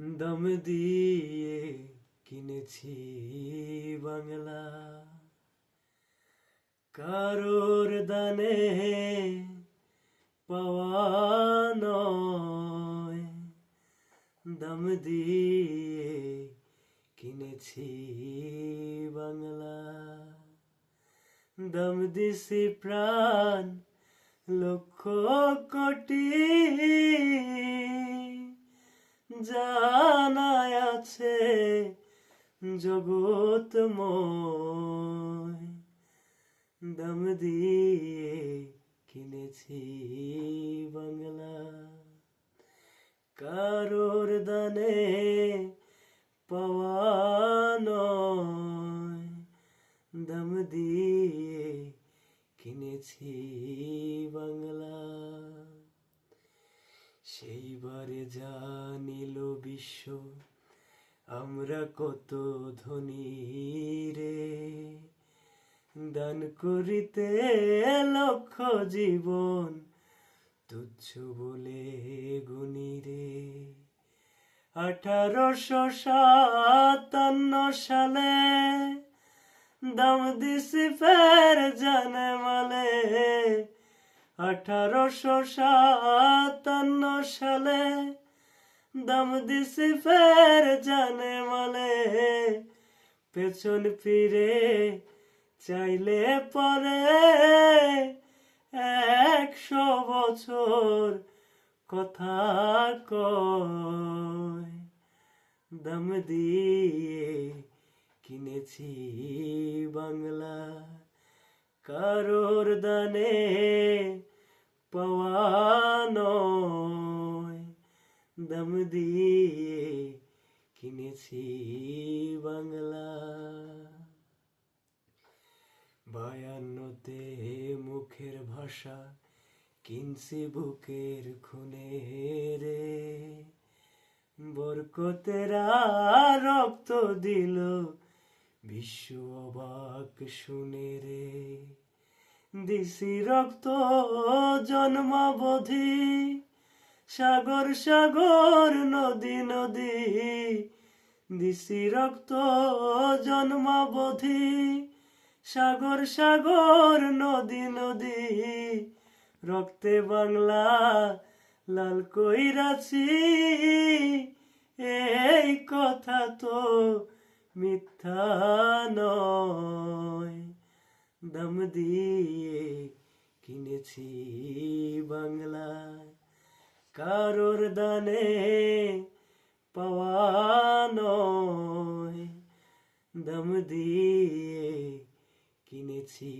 দম দিয়ে কিনেছি বাংলা। কারোর দানে পাওয়া নয়। দিয়ে কিনেছি বাংলা। দম দিছি প্রাণ লক্ষ কোটি। জানায় আছে জগৎময় দম দিয়ে কিনেছি বাংলা। কারোর দানে পাওয়া দম দিয়ে কিনেছি বাংলা। সেইবারে জানিল বিশ্ব, আমরা কত ধনী রে। দান করিতে লক্ষ জীবন, তুচ্ছ বলে গুনি রে। আঠারোশো সাতান্ন সালে দাম দিছি ফের জানে মালে আঠারোশো সাতান্ন সালে দাম দিছি ফের জানে মালে। পেছন ফিরে চাইলে পরে একশো বছর কথা কয়। দাম দিয়ে কিনেছি বাংলা। কারোর দানে পাওয়া নয় দাম দিয়ে কিনেছি বাংলা। বায়ান্নতে মুখের ভাষা কিনছি বুকের খুনে রে। বরকতেরা রক্ত দিল বিশ্ব অবাক শুনে রে। দিছি রক্ত জন্মাবধি। সাগর সাগর, নদী নদী দিছি রক্ত জন্মাবধি। সাগর সাগর, নদী নদী, রক্তে বাংলা লাল কইরাছি। এই কথা তো মিথ্যা নয়। দম দিয়ে কিনেছি বাংলা। কারোর দানে পাওয়া নয় দম দিয়ে কিনেছি